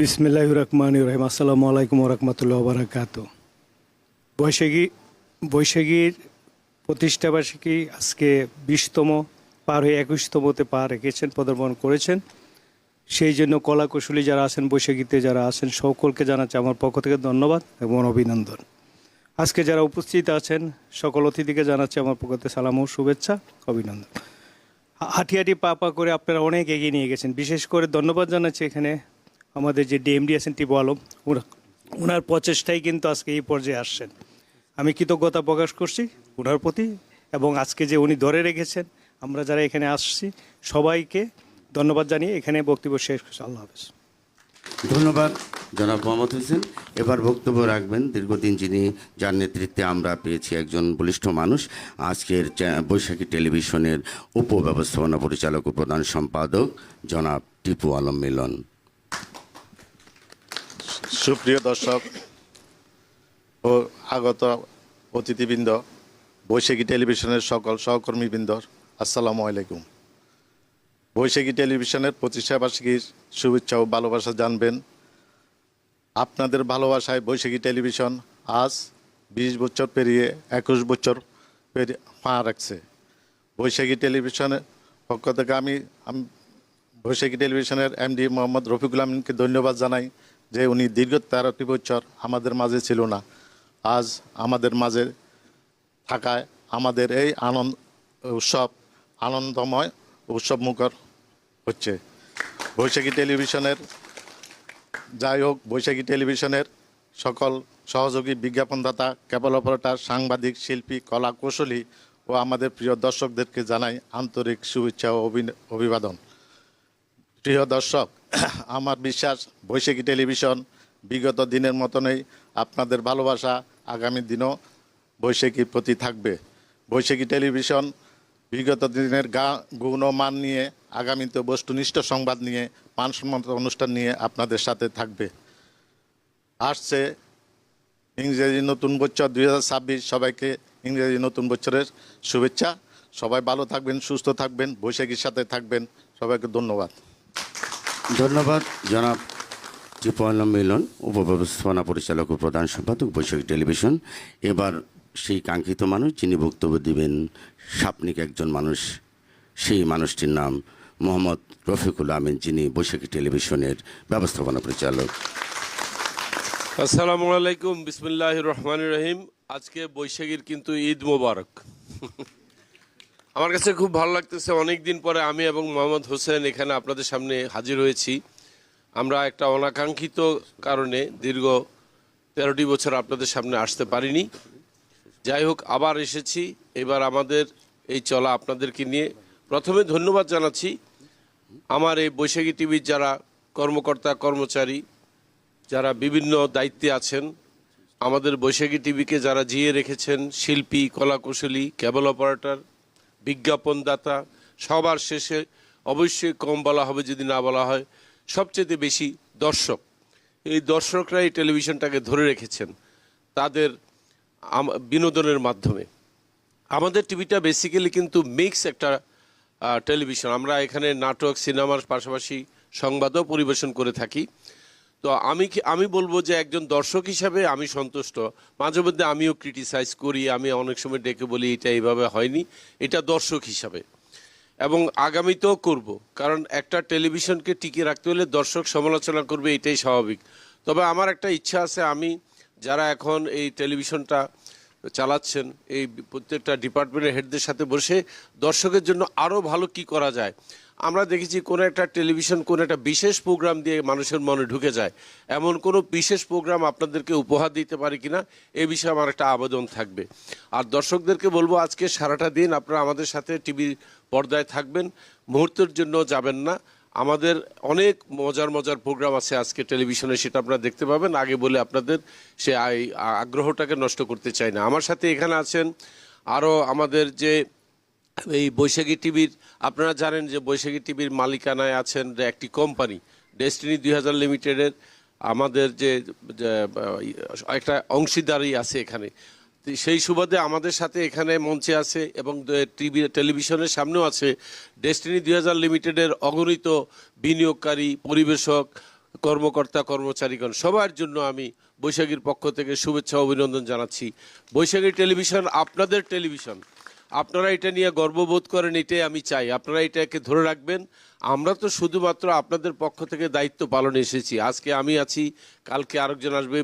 বিসমিল্লাহ রহমান রহিম। আসসালামু আলাইকুম রহমতুল্লাহ বারাকাত বৈশাখী, বৈশাখীর প্রতিষ্ঠাবার্ষিকী আজকে বিশতম, পার হয়ে একুশতমতে পা রেখেছেন, পদার্পণ করেছেন। সেই জন্য কলা কুশলী যারা আছেন, বৈশাখীতে যারা আছেন, সকলকে জানাচ্ছি আমার পক্ষ থেকে ধন্যবাদ এবং অভিনন্দন। আজকে যারা উপস্থিত আছেন, সকল অতিথিকে জানাচ্ছি আমার পক্ষ থেকে সালাম ও শুভেচ্ছা, অভিনন্দন। হাঁটি হাঁটি পা পা করে আপনারা অনেক এগিয়ে নিয়ে গেছেন। বিশেষ করে ধন্যবাদ জানাচ্ছি এখানে আমাদের যে ডিএমডি আছেন টিপু আলম ওনার প্রচেষ্টাই কিন্তু আজকে এই পর্যায়ে আসছেন। আমি কৃতজ্ঞতা প্রকাশ করছি ওনার প্রতি এবং আজকে যে উনি ধরে রেখেছেন, আমরা যারা এখানে আসছি সবাইকে ধন্যবাদ জানিয়ে এখানে বক্তব্য শেষ করছি। আল্লাহ হাফেজ। ধন্যবাদ জনাব মোহাম্মদ হোসেন। এবার বক্তব্য রাখবেন দীর্ঘদিন যিনি যার নেতৃত্বে আমরা পেয়েছি একজন বলিষ্ঠ মানুষ, আজকের বৈশাখী টেলিভিশনের উপব্যবস্থাপনা পরিচালক ও প্রধান সম্পাদক জনাব টিপু আলম মিলন। সুপ্রিয় দর্শক ও আগত অতিথিবৃন্দ, বৈশাখী টেলিভিশনের সকল সহকর্মীবৃন্দ, আসসালামু আলাইকুম। বৈশাখী টেলিভিশনের প্রতিষ্ঠা বার্ষিকীর শুভেচ্ছা ও ভালোবাসা জানবেন। আপনাদের ভালোবাসায় বৈশাখী টেলিভিশন আজ বিশ বছর পেরিয়ে একুশ বছর পেরিয়ে পা রাখছে। বৈশাখী টেলিভিশনের পক্ষ থেকে আমি আমি বৈশাখী টেলিভিশনের এমডি মোহাম্মদ রফিকুল আমিনকে ধন্যবাদ জানাই। যে উনি দীর্ঘ তেরোটি বছর আমাদের মাঝে ছিল না, আজ আমাদের মাঝে থাকায় আমাদের এই আনন্দ উৎসব আনন্দময় উৎসব মুখর হচ্ছে। বৈশাখী টেলিভিশনের, যাই হোক, বৈশাখী টেলিভিশনের সকল সহযোগী বিজ্ঞাপনদাতা কেবল অপারেটার, সাংবাদিক, শিল্পী, কলা কৌশলী ও আমাদের প্রিয় দর্শকদেরকে জানাই আন্তরিক শুভেচ্ছা ও অভি- অভিবাদন। প্রিয় দর্শক আমার বিশ্বাস, বৈশাখী টেলিভিশন বিগত দিনের মতনই আপনাদের ভালোবাসা আগামী দিনও বৈশাখীর প্রতি থাকবে। বৈশাখী টেলিভিশন বিগত দিনের গা, গুণ মান নিয়ে, আগামীতে বস্তুনিষ্ঠ সংবাদ নিয়ে, মানসম্মত অনুষ্ঠান নিয়ে আপনাদের সাথে থাকবে। আসছে ইংরেজি নতুন বছর দু হাজার ছাব্বিশ, সবাইকে ইংরেজি নতুন বছরের শুভেচ্ছা। সবাই ভালো থাকবেন, সুস্থ থাকবেন, বৈশাখীর সাথে থাকবেন। সবাইকে ধন্যবাদ। ধন্যবাদ, জনাব টিপু মিলন, উপব্যবস্থাপনা পরিচালক ও প্রধান সম্পাদক বৈশাখী টেলিভিশন। এবার সেই কাঙ্ক্ষিত মানুষ যিনি বক্তব্য দিবেন, সাপনিক একজন মানুষ, সেই মানুষটির নাম মোহাম্মদ রফিকুল আমিন, যিনি বৈশাখী টেলিভিশনের ব্যবস্থাপনা পরিচালক। আসসালামু আলাইকুম বিসমিল্লাহ রহমান রহিম। আজকে বৈশাখীর কিন্তু ঈদ মোবারক। আমার কাছে খুব ভালো লাগতেছে অনেক দিন পরে আমি এবং মোহাম্মদ হোসেন এখানে আপনাদের সামনে হাজির হয়েছি। আমরা একটা অনাকাঙ্ক্ষিত কারণে দীর্ঘ তেরোটি বছর আপনাদের সামনে আসতে পারিনি। যাই হোক, আবার এসেছি। এবার আমাদের এই চলা আপনাদেরকে নিয়ে প্রথমে ধন্যবাদ জানাচ্ছি। আমার এই বৈশাখী টিভির যারা কর্মকর্তা, কর্মচারী, যারা বিভিন্ন দায়িত্বে আছেন, আমাদের বৈশাখী টিভিকে যারা জিয়ে রেখেছেন, শিল্পী, কলাকুশলী, কেবল অপারেটর বিজ্ঞাপনদাতা সবার শেষে অবশ্যই কম বলা হবে, যদি না বলা হয়, সবচেয়ে বেশি দর্শক। এই দর্শকরা এই টেলিভিশনটাকে ধরে রেখেছেন তাদের বিনোদনের মাধ্যমে। আমাদের টিভিটা বেসিক্যালি কিন্তু মিক্স একটা টেলিভিশন। আমরা এখানে নাটক, সিনেমার পাশাপাশি সংবাদও পরিবেশন করে থাকি। তো আমি আমি বলব যে একজন দর্শক হিসাবে আমি সন্তুষ্ট। মাঝে মধ্যে আমিও ক্রিটিসাইজ করি, আমি অনেক সময় ডেকে বলি, এটা এইভাবে হয়নি। এটা দর্শক হিসাবে। এবং আগামীতেও করব, কারণ একটা টেলিভিশনকে টিকিয়ে রাখতে হলে দর্শক সমালোচনা করবে, এটাই স্বাভাবিক। তবে আমার একটা ইচ্ছা আছে, আমি যারা এখন এই টেলিভিশনটা চালাচ্ছেন। এই প্রত্যেকটা ডিপার্টমেন্টের হেডদের সাথে বসে দর্শকের জন্য আরও ভালো কি করা যায়। আমরা দেখেছি কোনো একটা টেলিভিশন, কোনো একটা বিশেষ প্রোগ্রাম দিয়ে মানুষের মনে ঢুকে যায়। এমন কোনো বিশেষ প্রোগ্রাম আপনাদেরকে উপহার দিতে পারি কিনা, এ বিষয়ে আমার একটা আবেদন থাকবে। আর দর্শকদেরকে বলব, আজকে সারাটা দিন আপনারা আমাদের সাথে টিভির পর্দায় থাকবেন। মুহূর্তের জন্য যাবেন না। আমাদের অনেক মজার মজার প্রোগ্রাম আছে আজকে টেলিভিশনে সেটা আপনারা দেখতে পাবেন। আগে বলে আপনাদের সে আগ্রহটাকে নষ্ট করতে চাই না। আমার সাথে এখানে আছেন আরও আমাদের যে এই বৈশাখী টিভির, আপনারা জানেন যে বৈশাখী টিভির মালিকানায় আছেন একটি কোম্পানি ডেস্টিনি দুই হাজার লিমিটেডের আমাদের যে একটা অংশীদারি আছে এখানে। সেই সুবাদে আমাদের সাথে এখানে মঞ্চে আছে এবং টিভি, টেলিভিশনের সামনেও আছে ডেস্টিনি দুই হাজার লিমিটেডের অগণিত বিনিয়োগকারী, পরিবেশক, কর্মকর্তা, কর্মচারীগণ। সবার জন্য আমি বৈশাখীর পক্ষ থেকে শুভেচ্ছা অভিনন্দন জানাচ্ছি। বৈশাখী টেলিভিশন আপনাদের টেলিভিশন। আপনারা এটা নিয়ে গর্ববোধ করেন, এটাই আমি চাই। আপনারা এটাকে ধরে রাখবেন। আমরা তো শুধুমাত্র আপনাদের পক্ষ থেকে দায়িত্ব পালনে এসেছি। আজকে আমি আছি, কালকে আরেকজন আসবে